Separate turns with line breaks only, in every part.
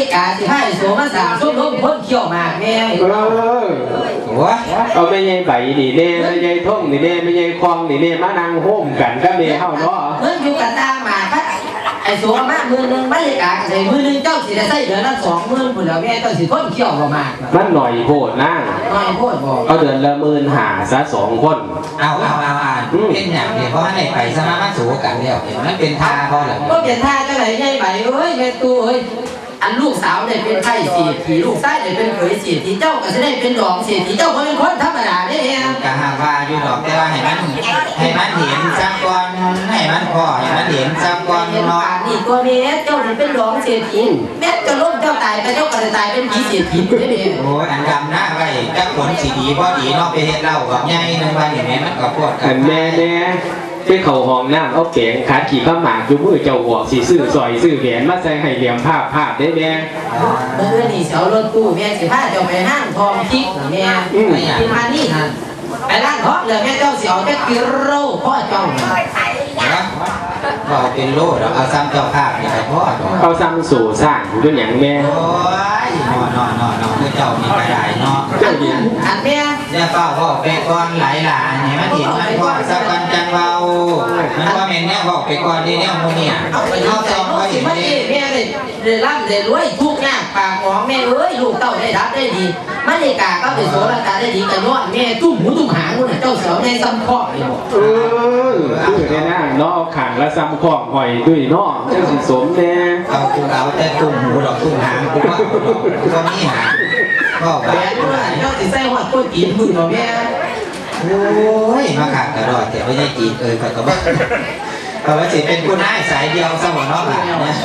ริกาสิให้โสมาสาส้มล้มพ้นเขี้ยวมากแม่
เออ
โอ้ย
เอาไม่ใช่ใบนี่เน่ไม่ใช่ท่งนี่เน่ไม่ใช่คลองนี่เน่มานั่งโฮมกันก็เน่เฮาเนาะ
เมื่ออยู่กันตามมากไอ้โสมามือนึงมาริกาศใส่มือนึงเจ้าสิได้ใส่เดือนละสองมื่นผุนแล้วแม่เจ้าสิพ้นเขี้ยวบ่มาก
มันหน่อยโพดนั่ง
น้อยโพดบอก
เอาเดือนละหมื่นหาซะสองคน
เอาเอาเอาอ่านเป็นอย่างเดียวเพราะว่าในไปสมามาสูกันแล้วเห็นมันเป็นท่าพอเหรอ
ก็เปลี่ยนท่าจังไหนใหญ่ใบเอ้ยแม่ตู้เอ้ย อันลูกสาวเนี่ยเป็นไข่เสียทีลูกชายเนี่ยเป็นเขยเสียทีเจ้าก็จะได้เป็นรองเสียทีเจ้าก็เป็นคนธรรมดาเนี่ย
กะหาว่าอยู่ดอกแต่ว่าให้มันให้มันเห็นสักก่อนให้มันพอให้มันเห็นสักก่อน
เห็น
เนาะ
ป่านนี่ตัวแม่เจ้าเนี่ยเป็นรองเสียทีแม่จะล้มเจ้าตายไปเจ้าก็จะตายเป็นผีเสียทีเนี่ย
โอ้ยอันดำหน้าไว้จักผลสีดีพอดีเนาะไปเฮ็ดเหล้ากับใหญ่นึงว่าอย่างนี้มันก็พวกกั
อันแม่แน่ ไปเข้าห้องน้ำเอาแปงขาดขี่ข้าหมากอยู่มือเจ้าหัวสีซื้อซอยซื้อแหวนมาใส่ให้เหลี่ยมภาพภาพได้แม่
เมื่อนี่เสารถตู้แม่สิพาเจ้าไปห้างทองทิพย์แม่ที่มานี่ฮะไปร้านทองเลยแม่เจ้าเสียวจะกิโลพ่อเจ้า
เนาะเราเป็นโลดเอาซ้ำเจ้าภาพนี่ก็พอดอก
เอาซ้ำสู่สร้างอยู่ด้วยอย่างแม่
โอ้ยนอนนอนนอนนอนคือเจ้านี่ก็ได้เนาะ
อันอันแม่
เฝ้าเฝ้าไปก่อนหลายหลานนี่มันเห็นมันพ่อสักกันจังเบามันว่าแม่นเนี่ยบอกไปก่อนนี่เนี่ยโมเนี่ย
เอาไป
เอา
เอา
เอา
แต่
ต้อง
โน้
ไป
สิ
เห็น
มา
เด้
ดิแม่เลยเลยร่ำเลยรวยทุกข์ยากปากหองแม่เอ้ยลูกเต้าได้รับได้ดีมาริกาก็เป็นโสรกาได้ดีกันยอดแม่ตุ้มหูตุ้มหางนู่นน่ะเจ้าสียวแม่ซ้ำข้อเลยบอก
เออคือได้นั่งเนาะเอาขังและซ้ำของหอยด้วยเนาะเจ้าสิสมแน่
เอากูเอาแต่ตุ้มหูดอกตุ้มหางกูว่ากูว่ามีหาง ก็แบ
แม่
บ
นู่นน่ะสิใส่หัวต้นกินมึงเนาะแม่
โอ้ยมาขาดกระดอดแต่ไม่ใช่จีนเอ่ยก็ก็บอกเพราะว่าสิเป็นผู้นายสายเดียวสมองนอกหลานเนี่ย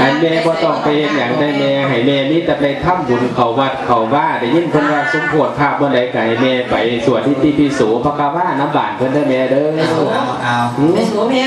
อันแม่บ่ต้องไปเฮ็ดหยังได้แม่ให้แม่มีแต่ไปทำบุญเขาวัดเขาว่าได้ยินเพิ่นว่าสมโพธิภาพบ่ได้ไก็ให้แม่ไปสวดอิติปิโสพระกาว่าน้ำบานเพิ่นได้แม่เด้อ
เอาเอา
หืม
ไม่สูแม่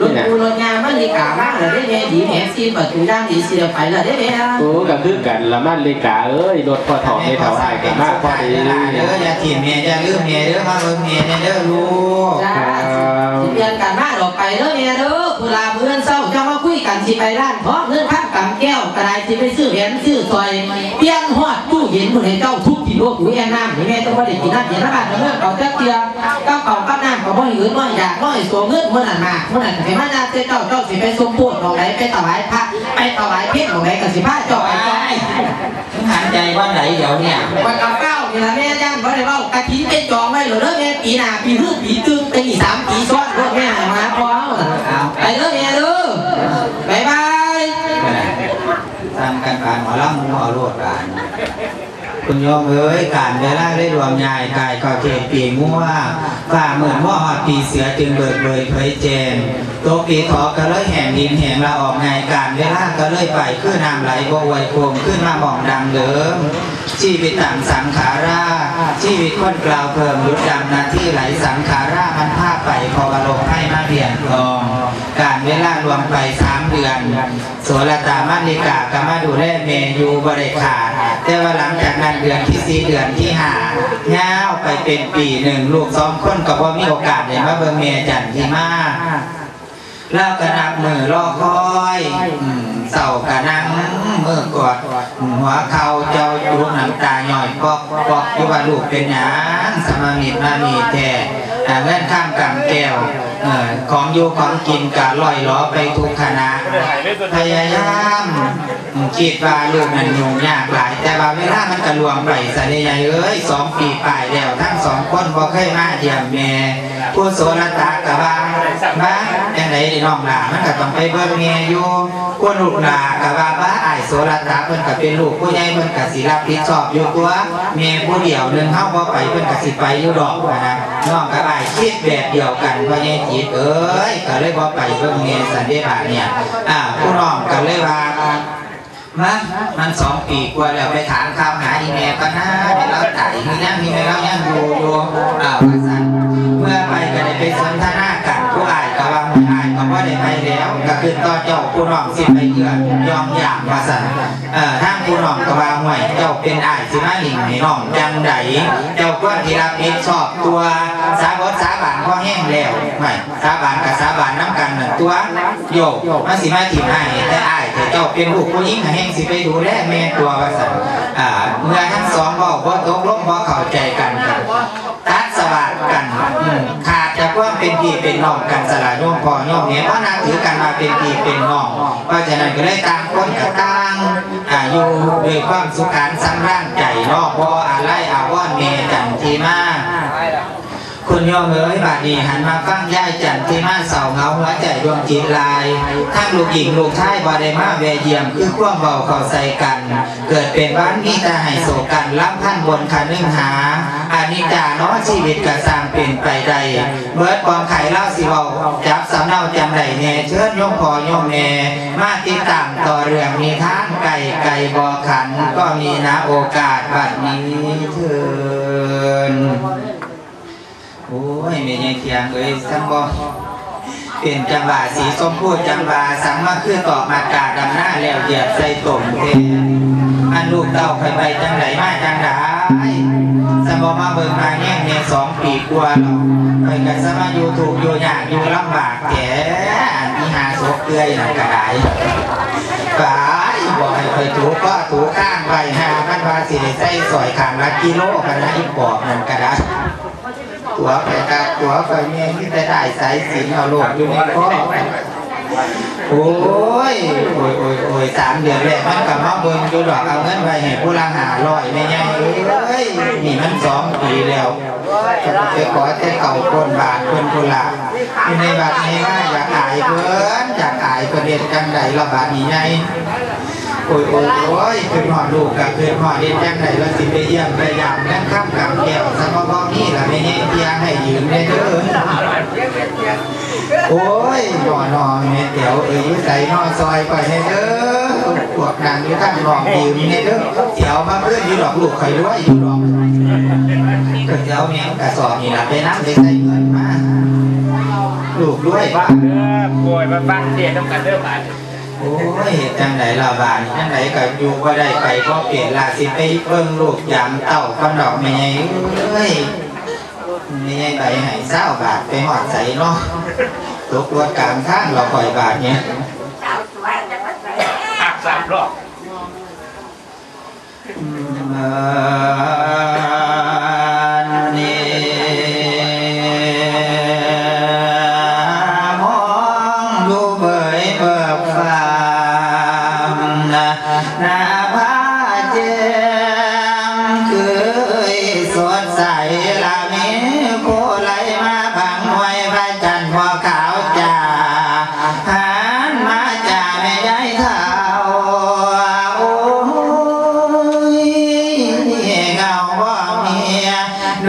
รถกูรถยางมาริกามากเลยได้แม่ดีแม่ซีประตูด้านดีเสียไปแล้วได้แม่
โอ้ก็คือกันละมันเลยกาเอ้ยรถพ่อถอดให้เท่าอ้ายกันมากพอดี
เด้ออย่าทีมเมียอย่าลืมเมียเด้อมาเบิ่งเมียเด้อลูก
จ้าสิเปลี่ยนกันมาออกไปเด้อแม่เด้อเวลาเพื่อนเศร้าจะมาคุยกันสิไปร้านเพราะเงินพักกำแก้วกระไรสิไปซื้อแหวนซื้อซอยเปลี่ยนฮอดตู้เย็นผู้ใดเจ้าทุ กกิโลถุงแอนน้ำแม่ต้องว่าได้กินน้ำเย็นน้ำบานน้ำเมื่อเขาเจะเกลียก็เป่ากับน้ำก็บ่อยหืนบ่อยากบ่อยตัวเงินเมื่อนั้นมาเมื่อนั้นให้มานาเจ้าเจ้าสิไปสมโพธิของไหนไปถวายพระไปถวายเพชรของไหนก็สิพาเจ้าไป
ไป
จ้อย
ใจว่าไหนเดี๋ยวเนี่ย
วันกับเก้านี่ละแม่ย่านบ่ได้เว้ากะทิเป็นจองไว้หรือเด้อแม่ปีหนาปีฮื้อปีตึงเป็นอีสามปีซ้อนเด้อแม่มาพอเอาล่ะ
เอา
ไปเด้อแม่เด้อบ๊ายบาย
ทำกันการหมอลำหมอรวดการ คุณโยมเอ้ยการเวลาได้รวมยายกายก็เขตปีงัวฝ่าเหมือนว่าหอดปีเสือจึงเบิดเบยเผยแจงตัวปีทอก็เลยแห่งดินแห่งละออกไงการเวลาก็เลยไปขึ้นน้ำไหลบ่ไหวโคมขึ้นมาหมองดังเดิมชีวิตต่างสังขาราชีวิตคนกล่าวเพิ่มยุดดำนาที่ไหลสังขารามันพาไปพอวลงให้มาเรียนทอง การ เวลารวมไปสามเดือน โสรตามาริกากามาดูแลเมยูบริขาดแต่ว่าหลังจากนั้นเดือนที่สี่เดือนที่ห้าเงาไปเป็นปีหนึ่งลูกสองคนกับว่ามีโอกาสได้มาเบิ่งเมียจันทีมาแล้วก็นับมือรอคอยเศร้ากะนั่งมือกอดหัวเข่าเจ้าจุกน้ำตาหน่อยปอกปอกยู่ว่าลูกเป็นหยังสมามิตรมามีแท่เงื่อนข้ามกำแก้วเอ่อ ของอยู่ของกินกะลอยล้อไปทุกขณะพยายามคิดว่าลูกนั้นยุ่งยากหลาย แต่ว่าเวลามันกระลวงไปสะเนยเอ้ยสองปีป่ายแล้วทั้งสองคนบ่เคยมาเยี่ยมแม่ผู้โสรตากะว่าบ้าจังไดนี่น้องหลามันก็ต้องไปเบิ่งแม่อยู่คนลูกหลากะว่าบ้าอ้โสรตาเพิ่นก็เป็นลูกผู้ใหญ่เพิ่นก็สิรับผิดชอบอยู่ตัวแม่ผู้เดียวหนึงเฮาบ่ไปเพิ่นก็สิไปอยู่ดอกนะน้องกับอ้คิดแบบเดียวกันพ่อใหญ่จิตเอ้ยก็เลยบ่ไปเบิ่งแม่สันเดบาเนี่ยอ่าผู้น้องก็เลยว่ามามันสองปีกว่าแล้วไปถามข่าวหาอีเมลก็น่าเดี๋ยวเราตายมีนั่งมีเมลยังอยู่อยู่อ่าว่าซั่นเมื่อไปก็ได้ไปสนทนากันผู้อ่ายก็ว่าผู้อายก็ว่าได้ไปแล้ว ก็คือต่อเจ้าผู้น้องสิไปเยือนยอมอย่างว่าซั่นเอ่อทา ผู้น้องก็ว่าห่วยเจ้าเป็นอ้ายสิมาหลิงให้น้องจังไดเจ้าควรที่รับผิดชอบตัวสาบดสาบานพอแห้งแล้วไม่สาบานกับสาบานน้ำกันหนั่นตัวโยกมันสิมาถิ่มให้แต่อ้ายแต่เจ้าเป็นลูกผู้หญิงแห้งสิไปดูแลแม่ตัวว่าซั่นอ่าเมื่อทั้งสองเว้าตกลงบ่เข้าใจกันกันตัดสวัสดกันอืมขาดจาก ความเป็นพี่เป็นน้องกันสละโยมพ่อโยมแม่เพราะนับถือกันมาเป็นพี่เป็นน้องเพราะฉะนั้นก็เลยต่างคนกับต่างอายู่ด้วยความสุขานสำร่างใจเนาะบ่อะไรอาวอนเมจันทีมา คุณโยมเอ๋ยบาดนีหันมาฟังย่ายจันที่มาเสาเงาหัวใจดวงจิตลายทั้งลูกหญิงลูกชายบอได้มาแวเยี่ยมคือความเบาเข้าใส่กัน เกิดเป็นบ้านมีแต่ให้โศกกันล้ำพันบนขานึ่งหาอานิจจาเนาะชีวิตกระสร้างเป็นไปใดเบิดกองไข่เล่าสิเบาจับสำเนาจำไดแน่เชิญโยมพอโยมแม่มาติดตามต่อเรื่องมีท่านไก่ไก่บอขันก็มีนะโอกาสบัดนี้เถิน โอ้ยเมียเทียงเอ้ยสังบอเป็นจังหวะสีส้มพูดจังหวะสังมาคือต่อมากาดำหน้าแล้วเหยียบใส่ตุ่มเทอันลูกเต้าไปไปจังไหนมาจังไดสมบมาเบิ่งมาแง่งเนี่ยสองปีกว่าแล้วไปกันสมาอยู่ถูกอยู่ยากอยู่ลำบากแก่อันที่หาโศพเกลือยนั่นก็ได้ฝ่ายบอกให้ไปถูก็ถูข้างไปหามันว่าสิใส่สอยขางละกิโลกันนะอีกบอกนั่นก็ได้ ตัวไปกับตัวไปเมียที่ได้ได้สายสินเอาลูกอยู่ในข้อโอ้ยโอ้ยโอ้ยโอ้ยสามเดือนแรกมันกับมาเบิ่งอยู่ดอกเอาเงินไปให้ผู้ละหาร้อยไม่ยังเอ้ยนี่มันสองปีแล้วไปขอแต่เก่าคนบาทคนกุละในบาทนี้ว่าอยากอายเพิ่นอยากอายประเด็นกันใดละบาทนี้ไง โอ้ยโอ้ยโอ้ยคือหอดลูกกับคือหอดเด็นจังไหนเราสิไปเยี่ยมไปยามนั่งข้ามกับแก้วสมบนี่ละไม่เงี้ยเพียให้ยืมได้เด้อโอ้ยหนอหนอเมียเตี๋ยวเอ้ยใส่นอซอยไปให้เด้อพวกนางอยู่ข้างหลอกยืมให้เด้อเดี๋ยวมาเพื่อนอยู่ดอกลูกใคอยด้วยอยู่ดอกก็เดี๋ยวเมียกระสอบนี่ละไปน้ำไปใส่เงินมาลูกด้วย
บ้านเด้อป่วยบ้านเตียต้องกันเด้อบ้าน
โอ้ยจังไหนละบานจังไหนก็อยู่ก็ได้ไปก็เปลี่ยนลาสิไปเบิ่งลูกยามเต่ากันดอกไม่ไงเอ้ยไม่ไงไปให้เศร้าบาทไปหอดใส่เนาะตกรถกลางทางเราปล่อยบาทเนี้ย
หักสามรอบ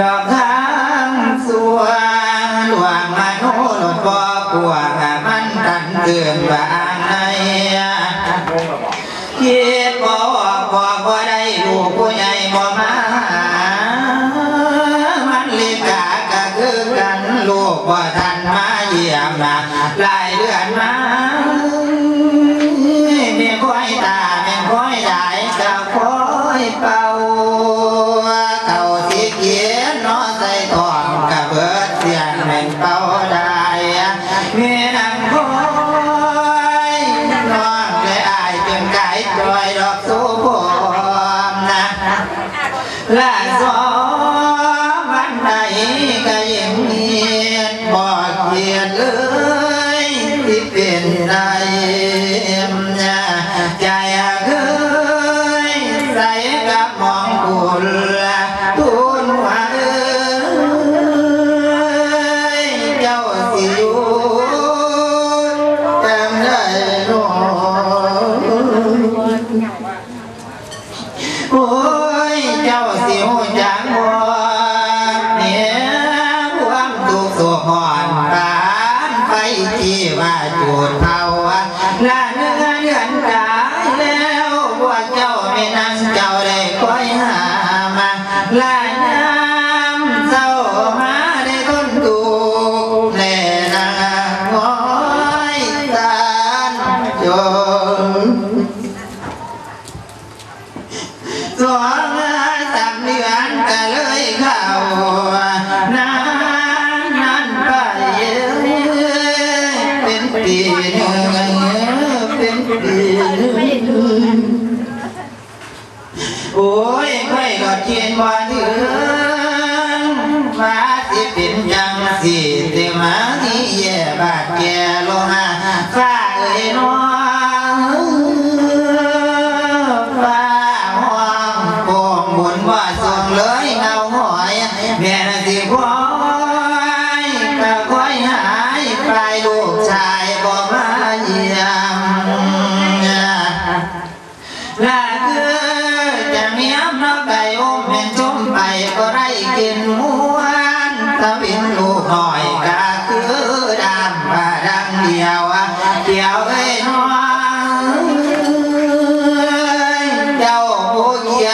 ด องสามเดือนก็เลเขาน้ำนั้นไปเป็นปีนึงเป็นปีนโอ้ยค่อยเทียนว่าถึงมาสิเป็นยังสิมาที่แย่บแก ได้กินมวนตะวินลูกหน่อยก็คือดำบาดังเดียวอะเดียวเอ้ยน้องเจ้าผู้เขี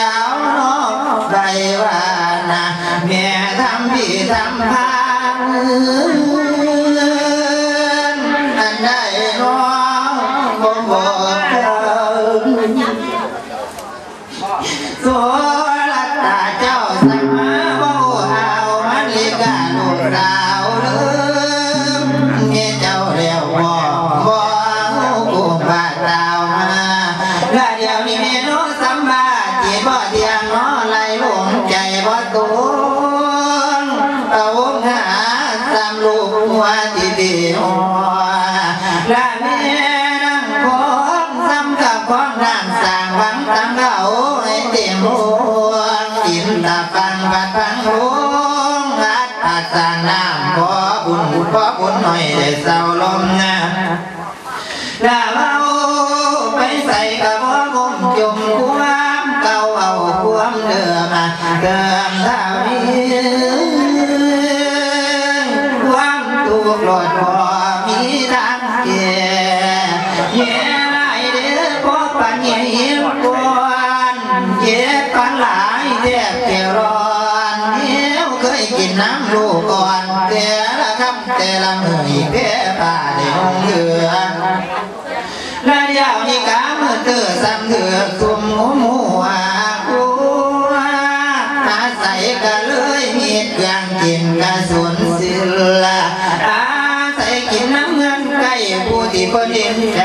ละเมียนั่งพบซ้ำกับของนางสร้างหวังตั้งเขาให้เต็มหัวกินตาฟังบัดฟังลุงอัดอาสร้างน้ำขอบุญขอบุญหน่อยได้เศร้าลมนะลาเอาไปใส่กับพ่อกมจมความเก่าเอาความเดิมมาเดิมเท่านี้ความถูกหลอด อปัญญาเยี่ยกวนเจ็บปันหลายแทบจะร้อนเหี้ยวเคยกินน้ำลูกก่อนแต่ละคำแต่ละมือแพ้ป่าได้หงเหลือและเดียวนี้กามือเตือซ้ำเถือคุมหัวหมูอากูอาศัยก็เลยมีเครื่องกินกระสุนศิลาอาศัยกินน้ำเงินใกล้ผู้ที่เพิ่นเห็นใจ